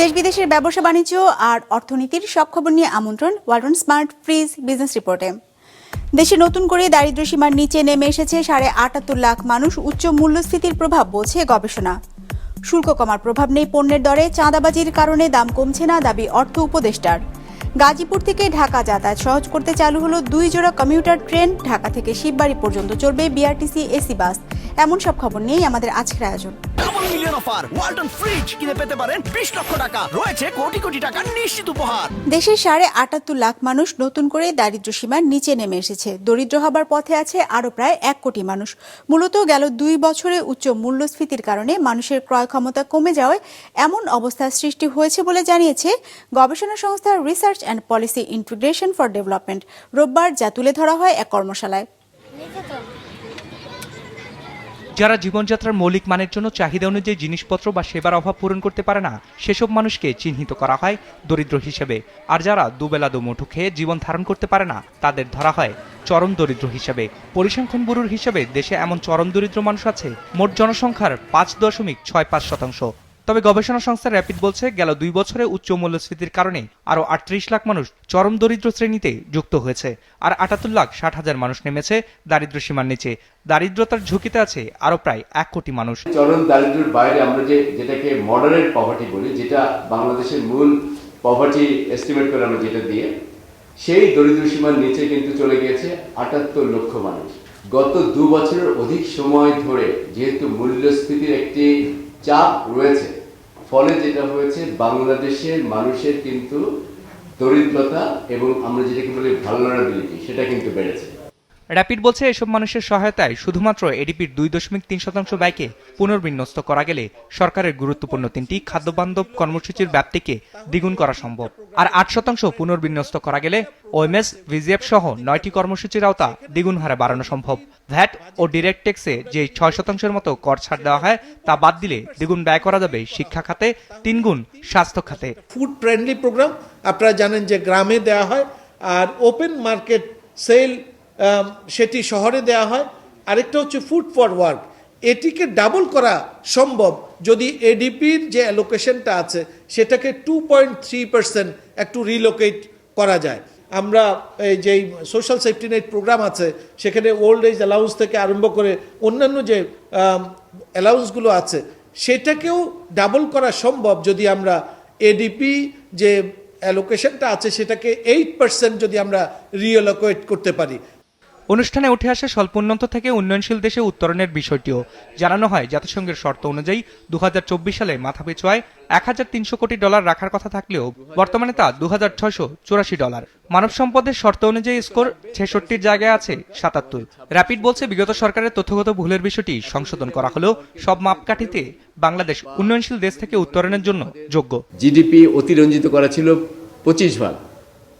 দেশ বিদেশের ব্যবসা বাণিজ্য আর অর্থনীতির সব খবর নিয়ে আমন্ত্রণ ওয়ালটন স্মার্ট ফ্রিজ বিজনেস রিপোর্টে। দেশে নতুন করে দারিদ্র্য সীমার নিচে নেমে এসেছে সাড়ে আটাত্তর লাখ মানুষ উচ্চ মূল্যস্ফীতির প্রভাব বলছে গবেষণা। শুল্ক কমার প্রভাব নেই পণ্যের দরে, চাঁদাবাজির কারণে দাম কমছে না দাবি অর্থ উপদেষ্টার। গাজীপুর থেকে ঢাকা যাতায়াত সহজ করতে চালু হলো দুই জোড়া কমিউটার ট্রেন, ঢাকা থেকে শিববাড়ি পর্যন্ত চলবে বিআরটিসি এসি বাস। এমন সব খবর নিয়েই আমাদের আজকের আয়োজন। Double million offer Walton fridge কিনে পেতে পারেন বিশ লক্ষ টাকা। রয়েছে কোটি কোটি টাকার নিশ্চিত উপহার। দেশের সাড়ে আটাত্তর লাখ মানুষ নতুন করে দারিদ্র্য সীমার নিচে নেমে এসেছে। দরিদ্র হবার পথে আছে আরও প্রায় এক কোটি মানুষ। মূলত গেল দুই বছরে উচ্চ মূল্যস্ফীতির কারণে মানুষের ক্রয় ক্ষমতা কমে যাওয়ায় এমন অবস্থার সৃষ্টি হয়েছে বলে জানিয়েছে গবেষণা সংস্থা research and policy integration for development রোববার যা তুলে ধরা হয় এক কর্মশালায়। যারা জীবনযাত্রার মৌলিক মানের জন্য চাহিদা অনুযায়ী জিনিসপত্র বা সেবার অভাব পূরণ করতে পারে না, সেসব মানুষকে চিহ্নিত করা হয় দরিদ্র হিসেবে। আর যারা দুবেলা দুমুঠো খেয়ে জীবন ধারণ করতে পারে না, তাদের ধরা হয় চরম দরিদ্র হিসেবে। পরিসংখ্যান ব্যুরোর হিসেবে দেশে এমন চরম দরিদ্র মানুষ আছে, মোট জনসংখ্যার পাঁচ দশমিক ছয় পাঁচ শতাংশ। তবে গবেষণা সংস্থা র্যাপিড বলছে, গেল দুই বছরে উচ্চ মূল্যস্ফীতির কারণে আরও আটত্রিশ লাখ মানুষ চরম দরিদ্র শ্রেণীতে যুক্ত হয়েছে আর আটাত্তর লাখ ষাট হাজার মানুষ নেমেছে দারিদ্র সীমার নিচে। দারিদ্রতার ঝুঁকিতে আছে আরও প্রায় এক কোটি মানুষ। চরম দারিদ্র্যের বাইরে আমরা যে যেটাকে মডারেট পভার্টি বলি, যেটা বাংলাদেশের মূল পভার্টি এস্টিমেট করে আমরা যেটা দিয়ে, সেই দরিদ্র সীমার নিচে কিন্তু চলে গিয়েছে আটাত্তর লক্ষ মানুষ। গত দু বছরের অধিক সময় ধরে যেহেতু মূল্যস্ফীতির একটি চাপ রয়েছে ফলে যেটা হয়েছে, বাংলাদেশের মানুষের কিন্তু দরিদ্রতা এবং আমরা যেটাকে বলি ভালনারাবিলিটি সেটা কিন্তু বেড়েছে। র্যাপিড বলছে এসব মানুষের সহায়তায় শুধুমাত্র এডিপির দুই দশমিক তিন শতাংশ ব্যয়কে পুনর্বিন্যস্ত করা গেলে সরকারের গুরুত্বপূর্ণ তিনটি খাদ্যবান্ধব কর্মসূচির ব্যাপ্তিকে দ্বিগুণ করা সম্ভব। আর আট শতাংশ পুনর্বিন্যস্ত করা গেলে ওএমএস ভিজিএফ সহ নয়টি কর্মসূচির আওতা দ্বিগুণ হারে বাড়ানো সম্ভব। ভ্যাট ও ডিরেক্ট ট্যাক্সে যে ছয় শতাংশের মতো কর ছাড় দেওয়া হয়, তা বাদ দিলে দ্বিগুণ ব্যয় করা যাবে শিক্ষা খাতে, তিনগুণ স্বাস্থ্য খাতে। ফুড ফ্রেন্ডলি প্রোগ্রাম আপনারা জানেন যে গ্রামে দেওয়া হয়, আর ওপেন মার্কেট সেল সেটি শহরে দেওয়া হয়। আরেকটা হচ্ছে ফুড ফর ওয়ার্ক এটিকে ডাবল করা সম্ভব যদি এডিপির যে অ্যালোকেশনটা আছে, সেটাকে টু পয়েন্ট থ্রি পার্সেন্ট একটু রিলোকেট করা যায়। আমরা এই যেই সোশ্যাল সেফটি নেট প্রোগ্রাম আছে, সেখানে ওল্ড এজ অ্যালাউন্স থেকে আরম্ভ করে অন্যান্য যে অ্যালাউন্সগুলো আছে, সেটাকেও ডাবল করা সম্ভব যদি আমরা এডিপি যে অ্যালোকেশনটা আছে, সেটাকে এইট পার্সেন্ট যদি আমরা রিঅ্যালোকেট করতে পারি। অনুষ্ঠানে উঠে আসে স্বল্পোন্নত থেকে উন্নয়নশীল দেশে উত্তরণের বিষয়টিও। জানানো হয়, জাতিসংঘের শর্ত অনুযায়ী দু হাজার চব্বিশ সালে মাথাপিছু আয় এক হাজার তিনশো কোটি ডলার রাখার কথা থাকলেও বর্তমানে তা দু হাজার চুরাশি ডলার। মানব সম্পদের শর্ত অনুযায়ী স্কোর ছেষট্টির জায়গায় আছে সাতাত্তর। র্যাপিড বলছে, বিগত সরকারের তথ্যগত ভুলের বিষয়টি সংশোধন করা হলেও সব মাপকাঠিতে বাংলাদেশ উন্নয়নশীল দেশ থেকে উত্তরণের জন্য যোগ্য। জিডিপি অতিরঞ্জিত করা ছিল পঁচিশ ভাগ।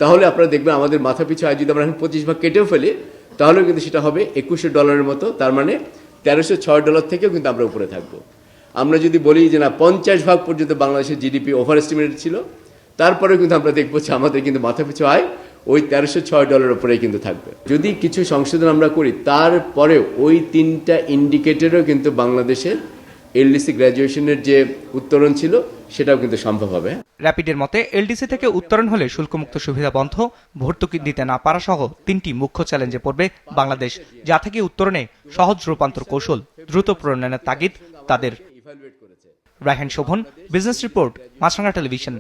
তাহলে আপনারা দেখবেন আমাদের মাথা পিছু আয় যদি আমরা পঁচিশ ভাগ কেটেও ফেলি তাহলেও কিন্তু সেটা হবে একুশশো ডলারের মতো, তার মানে তেরোশো ছয় ডলার থেকেও কিন্তু আমরা উপরে থাকব। আমরা যদি বলি যে না, পঞ্চাশ ভাগ পর্যন্ত বাংলাদেশের জিডিপি ওভার এস্টিমেটেড ছিল, তারপরেও কিন্তু আমরা দেখব যে আমাদের কিন্তু মাথা পিছু আয় ওই তেরোশো ছয় ডলার উপরেই কিন্তু থাকবে। যদি কিছু সংশোধন আমরা করি তারপরে ওই তিনটা ইন্ডিকেটরও কিন্তু বাংলাদেশের এলডিসি গ্র্যাজুয়েশনের যে উত্তরণ ছিল, সেটাও কিন্তু সম্ভব হবে। র্যাপিডের মতে, এলডিসি থেকে উত্তরণ হলে শুল্কমুক্ত সুবিধা বন্ধ, ভর্তুকি দিতে না পারা সহ তিনটি মুখ্য চ্যালেঞ্জে পড়বে বাংলাদেশ, যা থেকে উত্তরণে সহজ রূপান্তর কৌশল দ্রুত প্রণয়নের তাগিদ তাদের। Raihan Shovon, business report Maasranga television.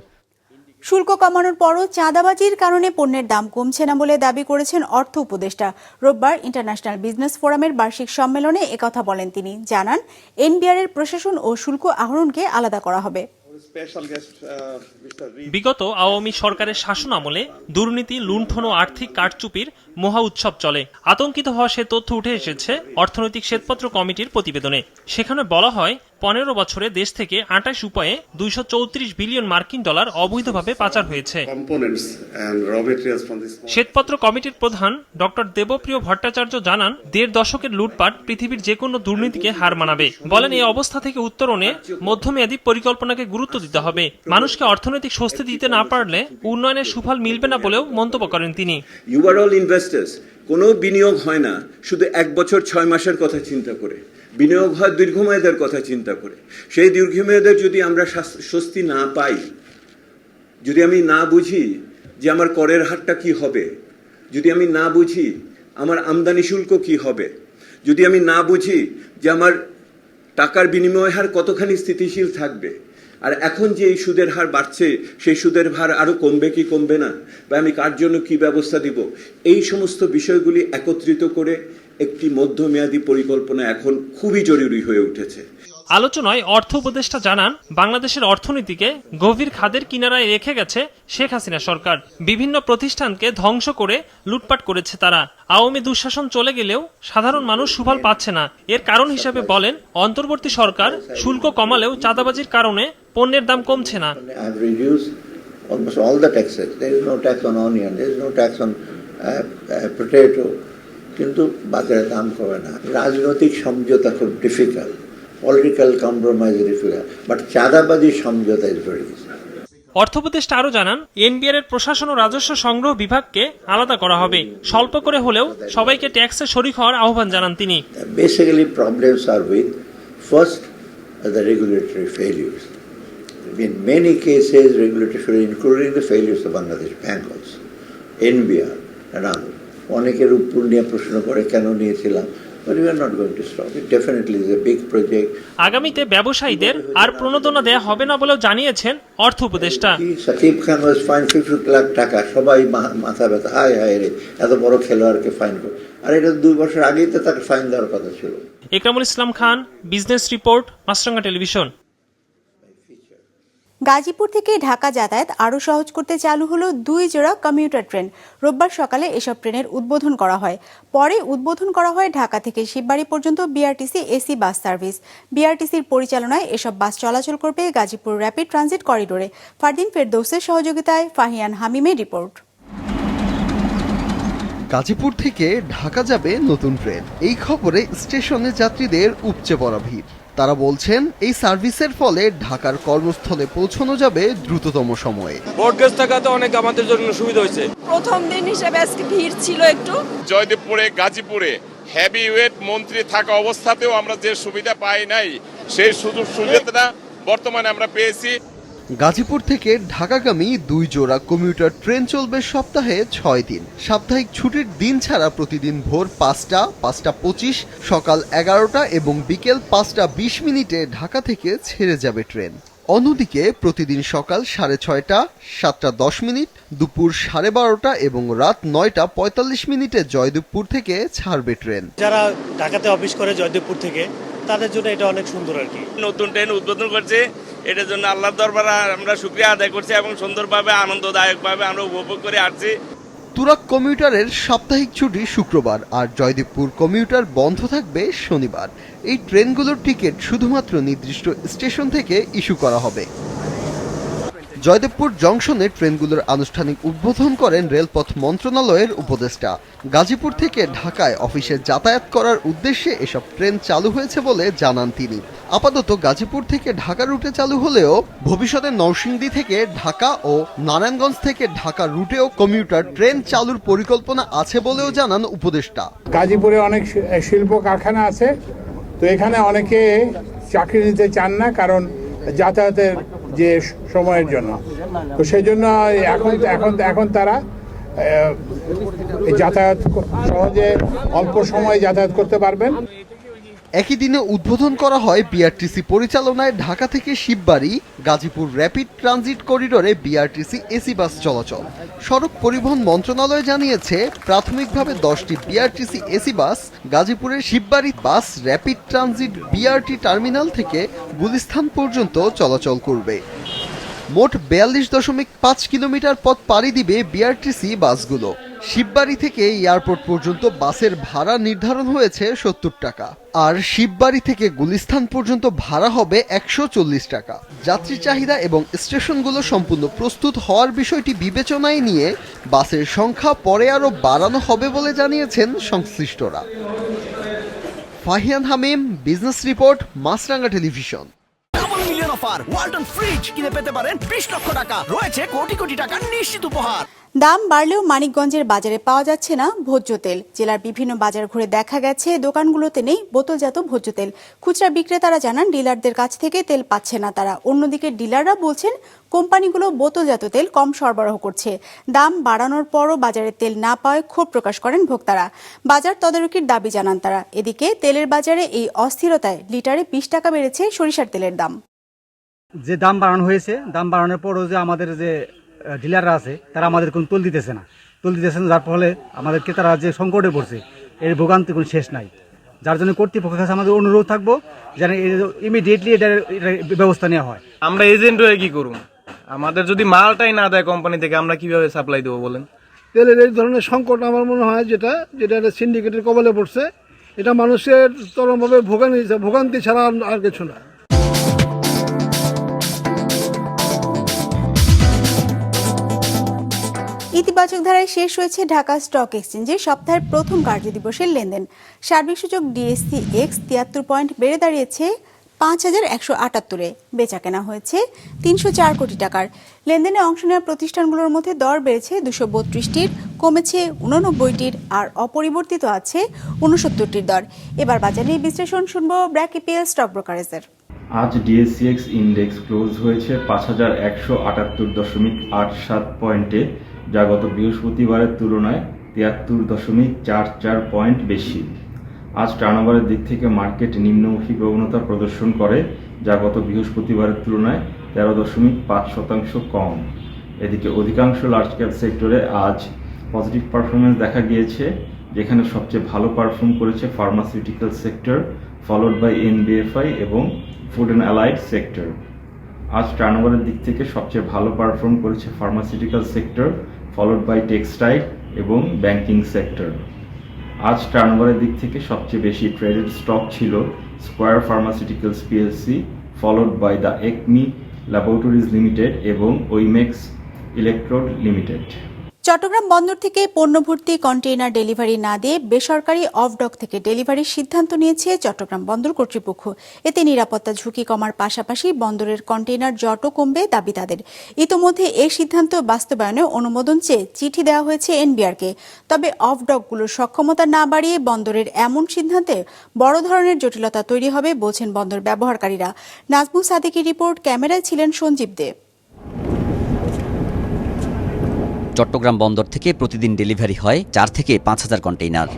শুল্ক কমানোর পরও চাঁদাবাজির কারণে পণ্যের দাম কমছে না বলে দাবি করেছেন অর্থ উপদেষ্টা। রোববার ইন্টারন্যাশনাল বিজনেস ফোরামের বার্ষিক সম্মেলনে একথা বলেন তিনি। জানান এনবিআর এর প্রশাসন ও শুল্ক আহরণকে আলাদা করা হবে। বিগত আওয়ামী সরকারের শাসন আমলে দুর্নীতি, লুণ্ঠন ও আর্থিক কারচুপির মহা উৎসব চলে। আতঙ্কিত হওয়া সে তথ্য উঠে এসেছে অর্থনৈতিক শ্বেতপত্র কমিটির প্রতিবেদনে। সেখানে বলা হয় পনেরো বছরে দেশ থেকে আটাশ উপায়ে দুইশো চৌত্রিশ বিলিয়ন মার্কিন ডলার অবৈধভাবে পাচার হয়েছে। শ্বেতপত্র কমিটির প্রধান ডক্টর দেবপ্রিয় ভট্টাচার্য জানান দেড় দশকের লুটপাট পৃথিবীর যে কোনো দুর্নীতিকে হার মানাবে। বলেন এই অবস্থা থেকে উত্তরণে মধ্যমেয়াদী পরিকল্পনাকে গুরুত্ব দিতে হবে। মানুষকে অর্থনৈতিক স্বস্তি দিতে না পারলে উন্নয়নের সুফল মিলবে না বলেও মন্তব্য করেন তিনি। ইনভেস্টার্স কোনো বিনিয়োগ হয় না শুধু এক বছর ছয় মাসের কথা চিন্তা করে। বিনিয়োগ হয় দীর্ঘমেয়াদের কথা চিন্তা করে। সেই দীর্ঘমেয়াদের যদি আমরা স্বস্তি না পাই, যদি আমি না বুঝি যে আমার করের হারটা কি হবে, যদি আমি না বুঝি আমার আমদানি শুল্ক কি হবে, যদি আমি না বুঝি যে আমার টাকার বিনিময় হার কতখানি স্থিতিশীল থাকবে, আর এখন যে এই সুদের হার বাড়ছে, সেই সুদের হার আরও কমবে কি কমবে না, বা আমি কার জন্য কি ব্যবস্থা দিব, এই সমস্ত বিষয়গুলি একত্রিত করে একটি মধ্যমেয়াদী পরিকল্পনা এখন খুবই জরুরি হয়ে উঠেছে আলোচনায় অর্থ উপদেষ্টা জানান বাংলাদেশের অর্থনীতিকে গভীর খাদের কিনারায় রেখে গেছে শেখ হাসিনা সরকার বিভিন্ন প্রতিষ্ঠানকে ধ্বংস করে লুটপাট করেছে তারা আওয়ামী দুঃশাসন চলে গেলেও সাধারণ মানুষ সুফল পাচ্ছে না এর কারণ হিসেবে বলেন অন্তর্বর্তী সরকার শুল্ক কমালেও চাঁদাবাজির কারণে পণ্যের দাম কমছে না almost all the taxes. There is no tax on onion, there is no tax on uh, uh, potato. কিন্তু বাজারে দাম কমে না। রাজনৈতিক সমঝোতা খুব difficult political compromise difficult but চাঁদাবাজি সমঝোতা ইজ ভেরি অর্থ উপদেষ্টা আরও জানান এনবিআর এর প্রশাসন ও রাজস্ব সংগ্রহ বিভাগকে আলাদা করা হবে। স্বল্প করে হলেও সবাইকে ট্যাক্সে শরিক হওয়ার আহ্বান জানান তিনি। Basically problems are with first the regulatory failures. In many cases, regulatory failures, including the failures of Bangladesh Bank also, NBR and others. অনেকের উপর নিয়ে প্রশ্ন করে কেন নিয়েছিলাম. আগামীতে ব্যবসায়ীদের আর প্রণোদনা দেয়া হবে না বলেও জানিয়েছেন অর্থ উপদেষ্টা। Shakib Khan was fine fifty lakh টাকা। সবাই মাথা ব্যথা। হায় হায় রে এত বড় খেলোয়াড়কে ফাইন করে। আর এটা দুই বছর আগেই তো তাকে ফাইন দেওয়ার কথা ছিল। Ekramul Islam Khan business report Maasranga television Gazipur থেকে ঢাকা যাতায়াত আরও সহজ করতে চালু হলো দুই জোড়া কমিউটার ট্রেন রোববার সকালে এসব ট্রেনের উদ্বোধন করা হয়। পরে উদ্বোধন করা হয় ঢাকা থেকে শিববাড়ি পর্যন্ত বিআরটিসি এসি বাস সার্ভিস বিআরটিসির পরিচালনায় এসব বাস চলাচল করবে গাজীপুর র্যাপিড ট্রানজিট করিডোরে ফারদিন ফেরদৌসের সহযোগিতায় ফাহিয়ান হামিমের রিপোর্ট গাজীপুর থেকে ঢাকা যাবে নতুন ট্রেন এই খবরে স্টেশনে যাত্রীদের উপচে পড়া ভিড়। তারা বলছেন এই সার্ভিসের ফলে ঢাকার কর্মস্থলে পৌঁছানো যাবে দ্রুততম সময়ে। ব্রডগেজ থাকাতে অনেক আমাদের জন্য সুবিধা হয়েছে। প্রথম দিন হিসেবে আজকে ভিড় ছিল একটু। জয়দেবপুরে গাজীপুরে হেভি ওয়েট মন্ত্রী থাকা অবস্থাতেও আমরা যে সুবিধা পাই নাই সেই সুযোগ সুবিধাটা বর্তমানে আমরা পেয়েছি। গাজীপুর থেকে ঢাকাগামী দুই জোড়া কমিউটার ট্রেন চলবে সপ্তাহে ছয় দিন। সাপ্তাহিক ছুটির দিন ছাড়া প্রতিদিন ভোর পাঁচটা পাঁচটা পঁচিশ সকাল এগারোটা এবং বিকেল পাঁচটা বিশ মিনিটে ঢাকা থেকে ছেড়ে যাবে ট্রেন। অন্যদিকে প্রতিদিন সকাল সাড়ে ছয়টা সাতটা দশ মিনিট দুপুর সাড়ে বারোটা এবং রাত নয়টা পঁয়তাল্লিশ মিনিটে জয়দেবপুর থেকে ছাড়বে ট্রেন। যারা ঢাকাতে অফিস করে জয়দেবপুর থেকে তাদের জন্য এটা অনেক সুন্দর আর কি। নতুন ট্রেন উদ্বোধন করছে এটার জন্য আল্লাহর দরবারে আমরা শুক্রিয়া আদায় করছি এবং সুন্দরভাবে, আনন্দদায়কভাবে আমরা উপভোগ করে আসছি। তুরাক কমিউটারের সাপ্তাহিক ছুটি শুক্রবার আর জয়দেবপুর কমিউটার বন্ধ থাকবে শনিবার। এই ট্রেনগুলোর টিকিট শুধুমাত্র নির্দিষ্ট স্টেশন থেকে ইস্যু করা হবে। জয়দেবপুর জংশনে ট্রেনগুলোর আনুষ্ঠানিক উদ্বোধন করেন রেলপথ মন্ত্রণালয়ের উপদেষ্টা। গাজীপুর থেকে ঢাকায় অফিসে যাতায়াত করার উদ্দেশ্যে এসব ট্রেন চালু হয়েছে বলে জানান তিনি। আপাতত গাজীপুর থেকে ঢাকা রুটে চালু হলেও ভবিষ্যতে নরসিংদী থেকে ঢাকা ও নারায়ণগঞ্জ থেকে ঢাকা রুটেও কমিউটার ট্রেন চালুর পরিকল্পনা আছে বলেও জানান উপদেষ্টা। গাজীপুরে অনেক শিল্প কারখানা আছে, তো এখানে অনেকে চাকরি নিতে চান না কারণ যাতায়াতের যে সময়ের জন্য। তো সেই জন্য এখন এখন এখন তারা যাতায়াত সহজে অল্প সময়ে যাতায়াত করতে পারবেন। একই দিনে উদ্বোধন করা হয় বিআরটিসি পরিচালনায় ঢাকা থেকে শিববাড়ি, গাজীপুর র্যাপিড ট্রানজিট করিডোরে বিআরটিসি এসি বাস চলাচল। সড়ক পরিবহন মন্ত্রণালয় জানিয়েছে, প্রাথমিকভাবে দশটি বিআরটিসি এসি বাস গাজীপুরের Shibbari bus rapid transit BRT terminal থেকে গুলিস্থান পর্যন্ত চলাচল করবে। মোট বিয়াল্লিশ দশমিক পাঁচ কিলোমিটার পথ পাড়ি দিবে বিআরটিসি বাসগুলো শিববাড়ি থেকে এয়ারপোর্ট পর্যন্ত বাসের ভাড়া নির্ধারণ হয়েছে সত্তর টাকা। আর শিববাড়ি থেকে গুলিস্থান পর্যন্ত ভাড়া হবে একশো চল্লিশ টাকা। যাত্রী চাহিদা এবং স্টেশনগুলো সম্পূর্ণ প্রস্তুত হওয়ার বিষয়টি বিবেচনায় নিয়ে বাসের সংখ্যা পরে আরও বাড়ানো হবে বলে জানিয়েছেন সংশ্লিষ্টরা। Fahian Hamim, business report, Maasranga television. Offer. Walton fridge কিনে পেতে পারেন বিশ লক্ষ টাকা। রয়েছে কোটি কোটি টাকার নিশ্চিত উপহার। দাম বাড়লেও মানিকগঞ্জের বাজারে পাওয়া যাচ্ছে না ভোজ্য তেল। জেলার বিভিন্ন বাজার ঘুরে দেখা গেছে, দোকানগুলোতে নেই বোতলজাত ভোজ্য তেল। খুচরা বিক্রেতারা জানান, ডিলারদের কাছ থেকে তেল পাচ্ছে না তারা। অন্যদিকে ডিলাররা বলছেন, কোম্পানিগুলো বোতলজাত তেল কম সরবরাহ করছে। দাম বাড়ানোর পরও বাজারে তেল না পাওয়ায় ক্ষোভ প্রকাশ করেন ভোক্তারা। বাজার তদারকির দাবি জানান তারা। এদিকে তেলের বাজারে এই অস্থিরতায় লিটারে বিশ টাকা বেড়েছে সরিষার তেলের দাম। যে দাম বাড়ানো হয়েছে দাম বাড়ানোর পরও যে আমাদের যে ডিলাররা আছে তারা আমাদের কোনো তুল দিতেছে না। তুল দিতেছে না যার ফলে আমাদের ক্রেতারা যে সংকটে পড়ছে এর ভোগান্তি কোনো শেষ নাই। যার জন্য কর্তৃপক্ষের কাছে আমাদের অনুরোধ থাকব যেন ইমিডিয়েটলি এটার ব্যবস্থা নেওয়া হয়। আমরা এজেন্ট হয়ে কি করুন আমাদের যদি মালটাই না দেয় কোম্পানি থেকে আমরা কীভাবে সাপ্লাই দেবো বলেন? তেলের এই ধরনের সংকট আমার মনে হয় যেটা যেটা একটা সিন্ডিকেটের কবলে পড়ছে এটা মানুষের চরমভাবে ভোগান্তি ভোগান্তি ছাড়া আর- আর কিছু না। ইতিবাচক ধারায় শেষ হয়েছে ঢাকা স্টক এক্সচেঞ্জের সপ্তাহের প্রথম কার্যদিবসের লেনদেন। সার্বিক সূচক ডিএসসি এক্স তিয়াত্তর পয়েন্ট বেড়ে দাঁড়িয়েছে পাঁচ হাজার একশো আটাত্তরে। বেচা কেনা হয়েছে তিনশো চার কোটি টাকার। লেনদেনে অংশ নেওয়া প্রতিষ্ঠানগুলোর মধ্যে দর বেড়েছে দুশো বত্রিশটির, কমেছে উননব্বইটির আর অপরিবর্তিত আছে উনসত্তরটির দর। এবার বাজারে বিশ্লেষণ শুনব ব্র্যাক ইপিএল স্টক ব্রোকারেজের। আজ ডিএসসিএক্স ইন্ডেক্স ক্লোজ হয়েছে পাঁচ হাজার একশো আটাত্তর দশমিক আট সাত পয়েন্টে। যা গত বৃহস্পতিবারের তুলনায় তিয়াত্তর দশমিক চার চার পয়েন্ট বেশি। আজ টার্নওভারের দিক থেকে মার্কেট নিম্নমুখী প্রবণতা প্রদর্শন করে, যা গত বৃহস্পতিবারের তুলনায় তেরো দশমিক পাঁচ শতাংশ কম। এদিকে অধিকাংশ লার্জ ক্যাপ সেক্টরে আজ পজিটিভ পারফরমেন্স দেখা গিয়েছে, যেখানে সবচেয়ে ভালো পারফর্ম করেছে pharmaceutical sector followed by NBFI এবং ফুড অ্যান্ড অ্যালাইড সেক্টর আজ টার্নওভারের দিক থেকে সবচেয়ে ভালো পারফর্ম করেছে pharmaceutical sector followed by textile এবং ব্যাংকিং সেক্টর আজ টার্নওভারের দিক থেকে সবচেয়ে বেশি ট্রেডেড স্টক ছিল Square pharmaceuticals PLC followed by the ACME laboratories limited এবং ওইমেক্স ইলেকট্রোড লিমিটেড চট্টগ্রাম বন্দর থেকে পণ্য ভর্তি কন্টেইনার ডেলিভারি না দিয়ে বেসরকারি অফডক থেকে ডেলিভারির সিদ্ধান্ত নিয়েছে চট্টগ্রাম বন্দর কর্তৃপক্ষ। এতে নিরাপত্তা ঝুঁকি কমার পাশাপাশি বন্দরের কন্টেইনার জটও কমবে দাবি তাদের। ইতোমধ্যে এই সিদ্ধান্ত বাস্তবায়নে অনুমোদন চেয়ে চিঠি দেওয়া হয়েছে এনবিআরকে। তবে অফডকগুলোর সক্ষমতা না বাড়িয়ে বন্দরের এমন সিদ্ধান্তে বড় ধরনের জটিলতা তৈরি হবে বলছেন বন্দর ব্যবহারকারীরা। নাজমুল সাদিকের রিপোর্ট, ক্যামেরায় ছিলেন সঞ্জীব দেব চট্টগ্রাম বন্দর থেকে প্রতিদিন ডেলিভারি হয় চার থেকে পাঁচ হাজার কন্টেইনার।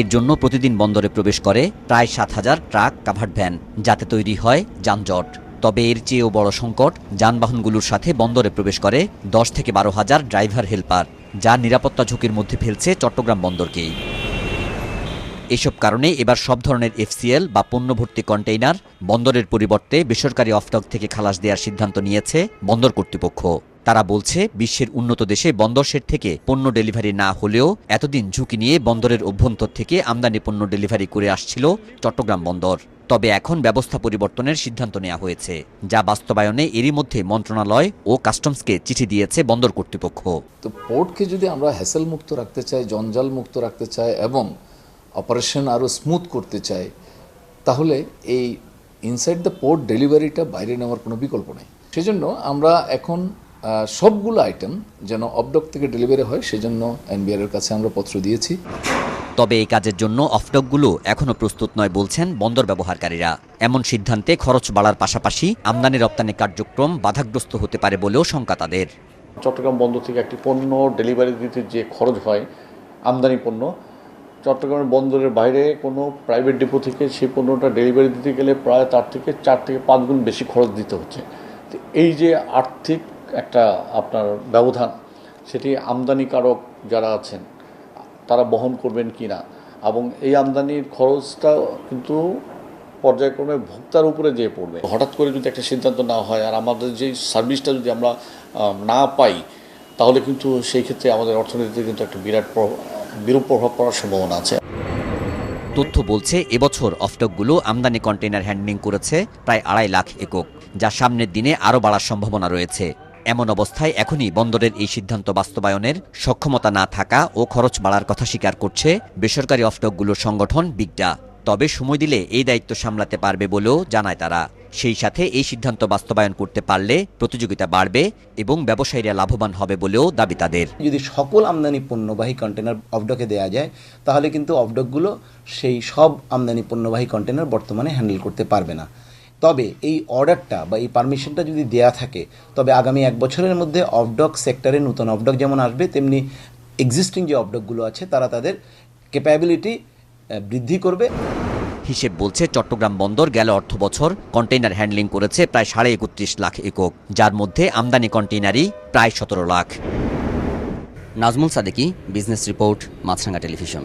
এর জন্য প্রতিদিন বন্দরে প্রবেশ করে প্রায় সাত হাজার ট্রাক, কাভার্ড ভ্যান যাতে তৈরি হয় যানজট। তবে এর চেয়েও বড় সংকট, যানবাহনগুলোর সাথে বন্দরে প্রবেশ করে দশ থেকে বারো হাজার ড্রাইভার হেল্পার, যা নিরাপত্তা ঝুঁকির মধ্যে ফেলছে চট্টগ্রাম বন্দরকেই এসব কারণে এবার সব ধরনের এফসিএল বা পণ্য ভর্তি কন্টেইনার বন্দরের পরিবর্তে বেসরকারি অফটক থেকে খালাস দেওয়ার সিদ্ধান্ত নিয়েছে বন্দর কর্তৃপক্ষ। তারা বলছে, বিশ্বের উন্নত দেশে বন্দর শেড থেকে পণ্য ডেলিভারি না হলেও এতদিন ঝুঁকি নিয়ে বন্দরের অভ্যন্তর থেকে আমদানি পণ্য ডেলিভারি করে আসছিল চট্টগ্রাম বন্দর। তবে এখন ব্যবস্থা পরিবর্তনের সিদ্ধান্ত নেওয়া হয়েছে, যা বাস্তবায়নে এরই মধ্যে মন্ত্রণালয় ও কাস্টমসকে চিঠি দিয়েছে বন্দর কর্তৃপক্ষ। তো পোর্টকে যদি আমরা হ্যাসেল মুক্ত রাখতে চাই জঞ্জাল মুক্ত রাখতে চাই এবং অপারেশন আরও স্মুথ করতে চাই, তাহলে এই ইনসাইড দ্য পোর্ট ডেলিভারিটা বাইরে নেওয়ার কোনো বিকল্প নেই। সেজন্য আমরা এখন সবগুলো আইটেম যেন অবডক থেকে ডেলিভারি হয় সেজন্য এনবিআর এর কাছে আমরা পত্র দিয়েছি। তবে এই কাজের জন্য অফটকগুলো এখনও প্রস্তুত নয় বলছেন বন্দর ব্যবহারকারীরা। এমন সিদ্ধান্তে খরচ বাড়ার পাশাপাশি আমদানি রপ্তানি কার্যক্রম বাধাগ্রস্ত হতে পারে বলেও শঙ্কা তাদের। চট্টগ্রাম বন্দর থেকে একটি পণ্য ডেলিভারি দিতে যে খরচ হয় আমদানি পণ্য চট্টগ্রামের বন্দরের বাইরে কোনো প্রাইভেট ডিপো থেকে সেই পণ্যটা ডেলিভারি দিতে গেলে প্রায় তার থেকে চার থেকে পাঁচ গুণ বেশি খরচ দিতে হচ্ছে। এই যে আর্থিক একটা আপনার ব্যবধান, সেটি আমদানিকারক যারা আছেন, তারা বহন করবেন কি না এবং এই আমদানির খরচটা কিন্তু পর্যায়ক্রমে ভোক্তার উপরে যেয়ে পড়বে। হঠাৎ করে যদি একটা সিদ্ধান্ত না হয়, আর আমাদের যে সার্ভিসটা যদি আমরা না পাই, তাহলে কিন্তু সেই ক্ষেত্রে আমাদের অর্থনীতিতে কিন্তু একটা বিরাট বিরূপ প্রভাব পড়ার সম্ভাবনা আছে। তথ্য বলছে, এবছর অফটকগুলো আমদানি কন্টেইনার হ্যান্ডলিং করেছে প্রায় আড়াই লাখ একক, যা সামনের দিনে আরও বাড়ার সম্ভাবনা রয়েছে। এমন অবস্থায় এখনই বন্দরের এই সিদ্ধান্ত বাস্তবায়নের সক্ষমতা না থাকা ও খরচ বাড়ার কথা স্বীকার করছে বেসরকারি অফটকগুলোর সংগঠন বিগডা তবে সময় দিলে এই দায়িত্ব সামলাতে পারবে বলেও জানায় তারা। সেই সাথে এই সিদ্ধান্ত বাস্তবায়ন করতে পারলে প্রতিযোগিতা বাড়বে এবং ব্যবসায়ীরা লাভবান হবে বলেও দাবি তাদের। যদি সকল আমদানি পণ্যবাহী কন্টেনার অফডকে দেওয়া যায়, তাহলে কিন্তু অফডকগুলো সেই সব আমদানি পণ্যবাহী কন্টেনার বর্তমানে হ্যান্ডেল করতে পারবে না। তবে এই অর্ডারটা বা এই পারমিশনটা যদি দেয়া থাকে, তবে আগামী এক বছরের মধ্যে অফডক সেক্টরে নতুন অফডক যেমন আসবে, তেমনি এক্সিস্টিং যে অফডকগুলো আছে, তারা তাদের ক্যাপাবিলিটি বৃদ্ধি করবে। হিসেব বলছে চট্টগ্রাম বন্দর গেল অর্থ বছর কন্টেইনার হ্যান্ডলিং করেছে প্রায় সাড়ে একত্রিশ লাখ একক, যার মধ্যে আমদানি কন্টেইনারই প্রায় সতেরো lakh. Nazmul Sadeki business report Maasranga television